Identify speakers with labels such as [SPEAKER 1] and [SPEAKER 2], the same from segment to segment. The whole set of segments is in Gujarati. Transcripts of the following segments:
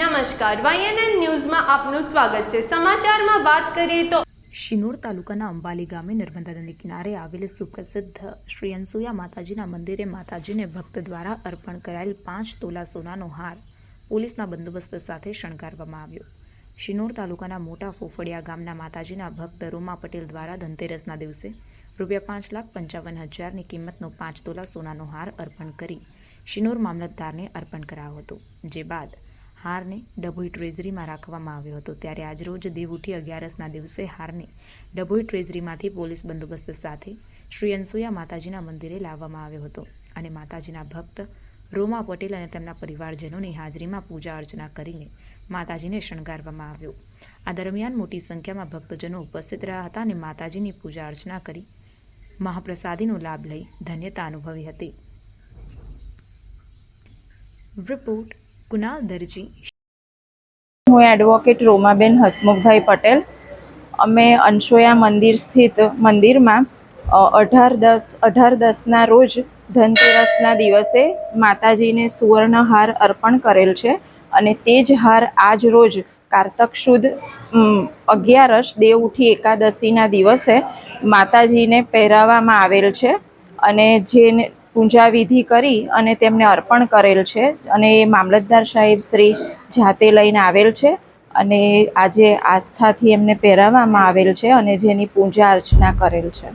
[SPEAKER 1] નમસ્કાર વાયએનએન ન્યૂઝમાં આપનું સ્વાગત છે. સમાચારમાં વાત કરીએ તો
[SPEAKER 2] શિનોર તાલુકાના અંબાલી ગામે નર્મદા નદી કિનારે આવેલ સુપ્રસિદ્ધ શ્રી અનસુયા માતાજીના મંદિરે માતાજીને ભક્ત દ્વારા અર્પણ કરાયેલ પાંચ તોલા સોનાનો હાર પોલીસના બંદોબસ્ત સાથે શણગારવામાં આવ્યો. શિનોર તાલુકાના મોટા ફોફડિયા ગામના માતાજીના ભક્ત રોમા પટેલ દ્વારા ધનતેરસના દિવસે રૂપિયા પાંચ લાખ પંચાવન હજારની કિંમતનો પાંચ તોલા સોનાનો હાર અર્પણ કરી શિનોર મામલતદારને અર્પણ કરાયો હતો. જે બાદ હારને ડભોઈ ટ્રેઝરીમાં રાખવામાં આવ્યો હતો. ત્યારે આજરોજ દેવઉઠી અગિયારસના દિવસે હારને ડભોઈ ટ્રેઝરીમાંથી પોલીસ બંદોબસ્ત સાથે શ્રી અનસુયા માતાજીના મંદિરે લાવવામાં આવ્યો હતો અને માતાજીના ભક્ત રોમા પટેલ અને તેમના પરિવારજનોની હાજરીમાં પૂજા અર્ચના કરીને માતાજીને શણગારવામાં આવ્યો. આ દરમિયાન મોટી સંખ્યામાં ભક્તજનો ઉપસ્થિત રહ્યા હતા અને માતાજીની પૂજા અર્ચના કરી મહાપ્રસાદીનો લાભ લઈ ધન્યતા અનુભવી હતી. રિપોર્ટ કુનાલ દરજી.
[SPEAKER 3] હું એડવોકેટ રોમાબેન હસમુખભાઈ પટેલ. અમે અંશોયા મંદિર સ્થિત મંદિરમાં અઢાર દસ, અઢાર દસના રોજ ધનતેરસના દિવસે માતાજીને સુવર્ણહાર અર્પણ કરેલ છે અને તે જ હાર આજ રોજ કારતક સુદ અગિયારસ દેવ ઉઠી એકાદશીના દિવસે માતાજીને પહેરાવવામાં આવેલ છે અને જેને પૂજા વિધિ કરી અને તેમને અર્પણ કરેલ છે. અને એ મામલતદાર સાહેબ શ્રી જાતે લઈને આવેલ છે અને આજે આસ્થાથી એમને પહેરાવવામાં આવેલ છે અને જેની પૂજા અર્ચના કરેલ છે.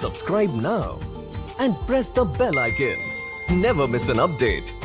[SPEAKER 4] Subscribe now and press the bell icon never miss an update.